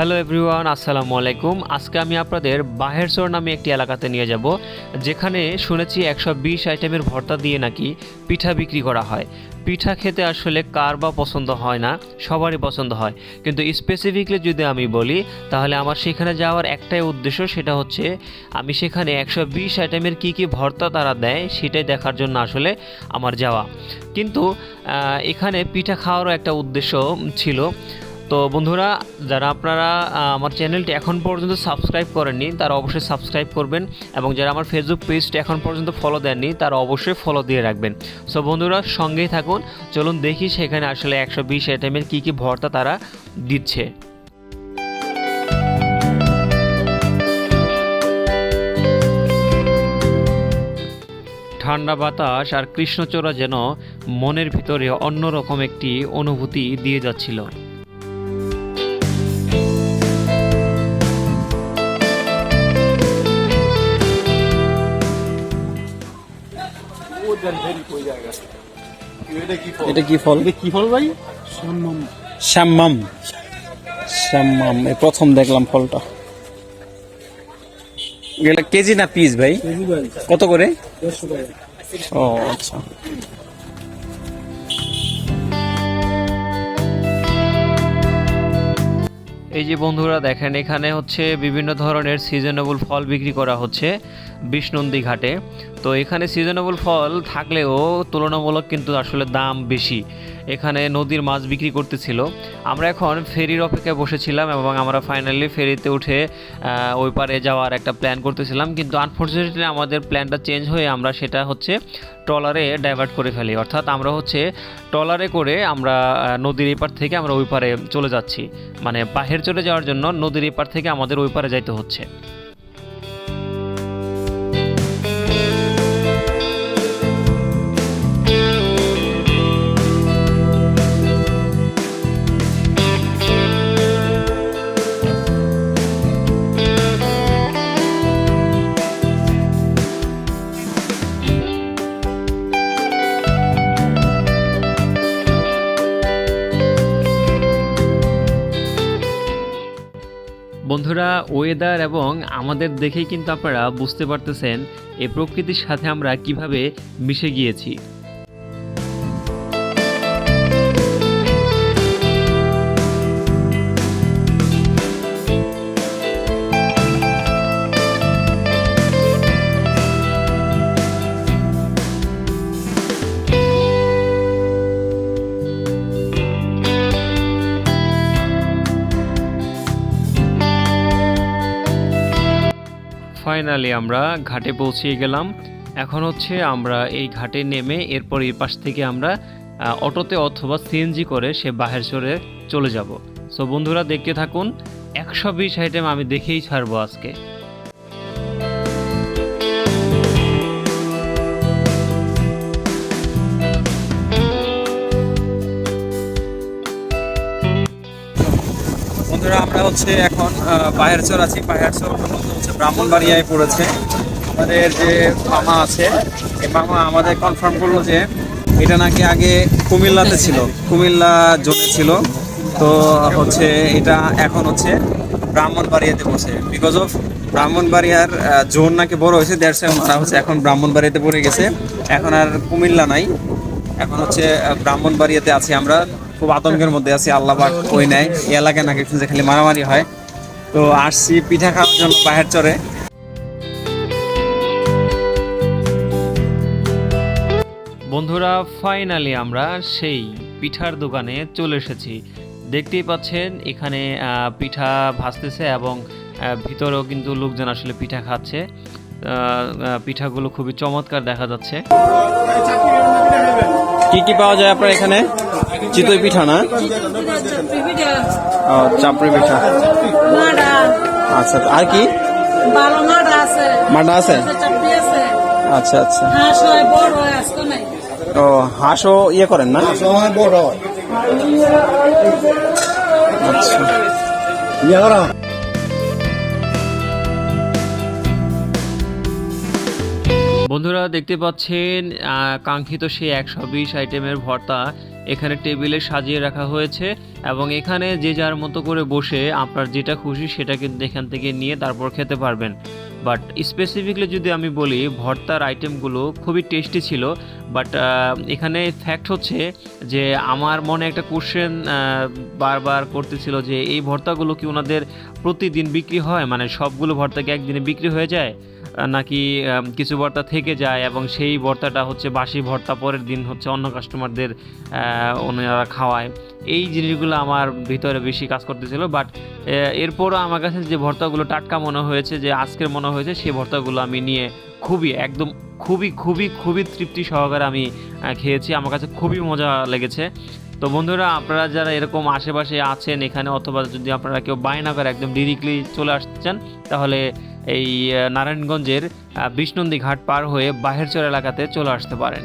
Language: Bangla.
হ্যালো এভরিওয়ান, আসসালামু আলাইকুম। আজকে আমি আপনাদের বাহেরচর নামে একটি এলাকাতে নিয়ে যাব, যেখানে শুনেছি একশো বিশ আইটেমের ভর্তা দিয়ে নাকি পিঠা বিক্রি করা হয়। পিঠা খেতে আসলে কার বা পছন্দ হয় না, সবারই পছন্দ হয়। কিন্তু স্পেসিফিকলি যদি আমি বলি, তাহলে আমার সেখানে যাওয়ার একটাই উদ্দেশ্য সেটা হচ্ছে, আমি সেখানে একশো বিশ আইটেমের কী কী ভর্তা তারা দেয় সেটাই দেখার জন্য আসলে আমার যাওয়া। কিন্তু এখানে পিঠা খাওয়ারও একটা উদ্দেশ্য ছিল। তো বন্ধুরা, যারা আপনারা আমার চ্যানেলটি এখন পর্যন্ত সাবস্ক্রাইব করেননি, তারা অবশ্যই সাবস্ক্রাইব করবেন এবং যারা আমার ফেসবুক পেজটি এখন পর্যন্ত ফলো দেননি, তারা অবশ্যই ফলো দিয়ে রাখবেন। সো বন্ধুরা, সঙ্গেই থাকুন। চলুন দেখি সেখানে আসলে একশো বিশ আইটেমের কী কী ভর্তা তারা দিচ্ছে। ঠান্ডা বাতাস আর কৃষ্ণচূড়া যেন মনের ভিতরে অন্যরকম একটি অনুভূতি দিয়ে যাচ্ছিল। এটা কি ফল? কি ফল? ভাই? শ্যামাম শ্যামাম এই প্রথম দেখলাম ফলটা। এটা কেজি না পিস ভাই? কত করে? ও আচ্ছা। এই যে বন্ধুরা দেখেন এখানে হচ্ছে বিভিন্ন ধরনের সিজনেবল ফল বিক্রি করা হচ্ছে। বিষ্ণন্দী ঘাটে তো এখানে সিজনেবল ফল থাকলেও তুলনামূলক কিন্তু আসলে দাম বেশি। এখানে নদীর মাছ বিক্রি করতেছিল। আমরা এখন ফেরির অপেক্ষায় বসেছিলাম এবং আমরা ফাইনালি ফেরিতে উঠে ওই পারে যাওয়ার একটা প্ল্যান করতেছিলাম। কিন্তু আনফর্চুনেটলি আমাদের প্ল্যানটা চেঞ্জ হয়ে আমরা সেটা হচ্ছে ট্রলারে ডাইভার্ট করে ফেলি। অর্থাৎ আমরা হচ্ছে ট্রলারে করে আমরা নদীর এপার থেকে আমরা ওই পারে চলে যাচ্ছি। মানে বাহের চলে যাওয়ার জন্য নদীর এপার থেকে আমাদের ওই পারে যাইতে হচ্ছে। বন্ধুরা ওয়েদার এবং আমাদের দেখেই কিন্তু আপনারা বুঝতে পারতেছেন এই প্রকৃতির সাথে আমরা কীভাবে মিশে গিয়েছি। ফাইনালি আমরা ঘাটে পৌঁছিয়ে গেলাম। এখন হচ্ছে আমরা এই ঘাটে নেমে এরপর এর পাশ থেকে আমরা অটোতে অথবা সিএনজি করে সে বাহের চড়ে চলে যাব। সো বন্ধুরা, দেখতে থাকুন। একশো বিশ আইটেম আমি দেখেই ছাড়বো আজকে। হচ্ছে এখন পাহাড় চর আছি পাহাড় চর হচ্ছে ব্রাহ্মণবাড়িয়ায় পড়েছে। আমাদের যে মামা আছে, এই মামা আমাদের কনফার্ম করল যে এটা নাকি আগে কুমিল্লাতে ছিল, কুমিল্লা জোনে ছিল। তো হচ্ছে এটা এখন হচ্ছে ব্রাহ্মণবাড়িয়াতে বসে বিকজ অফ ব্রাহ্মণবাড়িয়ার জোন নাকি বড় হয়েছে দেড়শো মারা হচ্ছে এখন ব্রাহ্মণবাড়িয়াতে পড়ে গেছে। এখন আর কুমিল্লা নাই। এখন হচ্ছে ব্রাহ্মণবাড়িয়াতে আছি আমরা। খুব আতঙ্কের মধ্যে আছি আল্লাহবাক ওই নেয়। এই এলাকায় নাকি শুনছে খালি মারামারি হয়। তো আসছি পিঠা খাওয়ার জন্য পাহাড় চড়ে বন্ধুরা ফাইনালি আমরা সেই পিঠার দোকানে চলে এসেছি। দেখতেই পাচ্ছেন এখানে আহ, পিঠা ভাজতেছে এবং আহ, ভিতরেও কিন্তু লোকজন আসলে পিঠা খাচ্ছে। পিঠাগুলো খুবই চমৎকার দেখা যাচ্ছে। কি কি পাওয়া যায় আপনার এখানে? চিতই পিঠা না? ও, চাপড়ি পিঠা। আচ্ছা আর কি? মাডা আছে? মাটা আছে আচ্ছা আচ্ছা। ও হাঁসও ইয়ে করেন না? আচ্ছা। বন্ধুরা দেখতে পাচ্ছেন কাঙ্ক্ষিত সেই একশো বিশ আইটেমের ভর্তা এখানে টেবিলে সাজিয়ে রাখা হয়েছে এবং এখানে যে যার মতো করে বসে আপনার যেটা খুশি সেটা কিন্তু এখান থেকে নিয়ে তারপর খেতে পারবেন। বাট স্পেসিফিকলি যদি আমি বলি, ভর্তার আইটেমগুলো খুবই টেস্টি ছিল বাট এখানে ফ্যাক্ট হচ্ছে যে আমার মনে একটা কোশ্চেন বারবার করতেছিল যে এই ভর্তাগুলো কি ওনাদের প্রতিদিন বিক্রি হয়? মানে সবগুলো ভর্তা কি একদিনে বিক্রি হয়ে যায়? নাকি কিছু ভর্তা থেকে যায় এবং সেই ভর্তাটা হচ্ছে বাসি ভর্তা, পরের দিন হচ্ছে অন্য কাস্টমারদের ওনারা খাওয়ায়। এই জিনিসগুলো আমার ভিতরে বেশি কাজ করতেছিল বাট এরপরও আমার কাছে যে ভর্তাগুলো টাটকা মনে হয়েছে, যে আজকের মনে হয়েছে সেই ভর্তাগুলো আমি নিয়ে খুবই, একদম খুবই খুবই খুবই তৃপ্তি সহকারে আমি খেয়েছি। আমার কাছে খুবই মজা লেগেছে। তো বন্ধুরা, আপনারা যারা এরকম আশেপাশে আছেন এখানে অথবা যদি আপনারা কেউ বায়না করে একদম ডিরেক্টলি চলে আসতে চান তাহলে এই নারায়ণগঞ্জের বিষ্ণন্দী ঘাট পার হয়ে বাহেরচর এলাকাতে চলে আসতে পারেন।